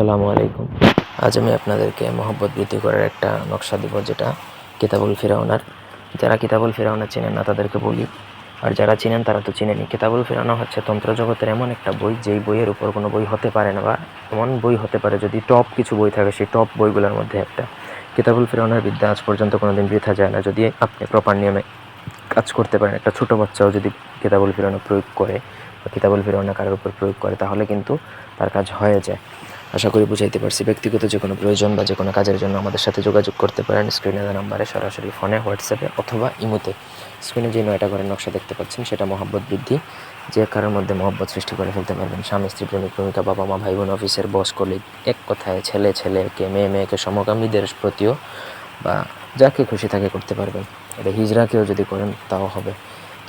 আসসালামু আলাইকুম। আজ আমি আপনাদেরকে মহব্বত বৃদ্ধি করার একটা নকশা দিব, যেটা কিতাবুল ফিরাউনার। যারা কিতাবুল ফিরাউনা চেনেন না, তাদেরকে বলি। আর যারা চিনেন, তারা তো চিনেনি কিতাবুল ফিরাউনা হচ্ছে তন্ত্র জগতের এমন একটা বই, যেই বইয়ের উপর কোনো বই হতে পারে না, বা এমন বই হতে পারে যদি টপ কিছু বই থাকে, সেই টপ বইগুলোর মধ্যে একটা। কিতাবুল ফিরাউনার বিদ্যা আজ পর্যন্ত কোনোদিন বৃথা যায় না। যদি আপনি প্রপার নিয়মে কাজ করতে পারেন, একটা ছোটো বাচ্চাও যদি কিতাবুল ফিরাউনা প্রয়োগ করে, বা কিতাবুল ফিরাউনা কারোর উপর প্রয়োগ করে, তাহলে কিন্তু তার কাজ হয়ে যায়। আশা করি বুঝাইতে পারছি। ব্যক্তিগত যে কোনো প্রয়োজন বা যে কোনো কাজের জন্য আমাদের সাথে যোগাযোগ করতে পারেন স্ক্রিনে দেওয়া নাম্বারে, সরাসরি ফোনে, হোয়াটসঅ্যাপে অথবা ইমোতে। স্ক্রিনে যে নয়টা ঘরের নকশা দেখতে পাচ্ছেন, সেটা মহব্বত বৃদ্ধি। যে কারোর মধ্যে মহব্বত সৃষ্টি করে ফেলতে পারবেন। স্বামী, স্ত্রী, প্রেমিক, প্রেমিকা, বাবা মা, ভাই বোন, অফিসের বস, কলিগ, এক কথায় ছেলে, ছেলেকে, মেয়ে, মেয়েকে, সমকামীদের প্রতিও বা যাকে খুশি তাকে করতে পারবেন। এটা হিজড়াকেও যদি করেন, তাও হবে।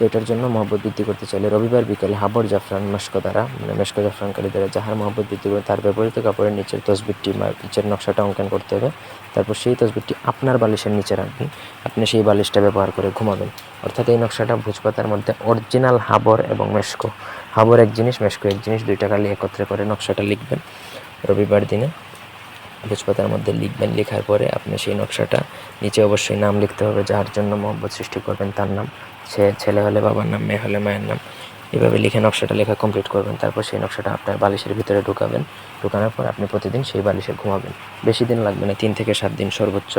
তো এটার জন্য মহব্বত বৃদ্ধি করতে চাইলে রবিবার বিকেলে হাবর জাফরান মেশকো দ্বারা মানে মেশকো জাফরানকারী দ্বারা যাহার মহব্বত বৃদ্ধি করে তার ব্যবহৃত কাপড়ের নিচের তসবিরটি নিচের নকশাটা অঙ্কন করতে হবে। তারপর সেই তসবিরটি আপনার বালিশের নিচে রাখবেন। আপনি সেই বালিশটা ব্যবহার করে ঘুমাবেন। অর্থাৎ এই নকশাটা ভোজপাতার মধ্যে অরিজিনাল হাবর এবং মেশকো হাবর এক জিনিস মেশকো এক জিনিস দুইটা কালি একত্রে করে নকশাটা লিখবেন। রবিবার দিনে ভোজপাতার মধ্যে লিখবেন। লেখার পরে আপনি সেই নকশাটা নিচে অবশ্যই নাম লিখতে হবে, যার জন্য মহব্বত সৃষ্টি করবেন তার নাম। সে ছেলে হলে, বাবার নাম, মেয়ে হলে, মায়ের নাম। এভাবে লিখে নকশাটা লেখা কমপ্লিট করবেন। তারপর সেই নকশাটা আপনার বালিশের ভিতরে ঢুকাবেন। ঢুকানোর পর আপনি প্রতিদিন সেই বালিশে ঘুমাবেন। বেশি দিন লাগবে না, তিন থেকে সাত দিন সর্বোচ্চ।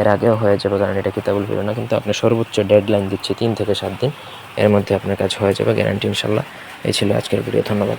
এর আগেও হয়ে যাবে, কারণ এটা কিতাবুল ফিরো না কিন্তু আপনি সর্বোচ্চ ডেডলাইন দিচ্ছে তিন থেকে সাত দিন। এর মধ্যে আপনার কাজ হয়ে যাবে গ্যারান্টি ইনশাল্লাহ এই ছিল আজকের ভিডিও ধন্যবাদ।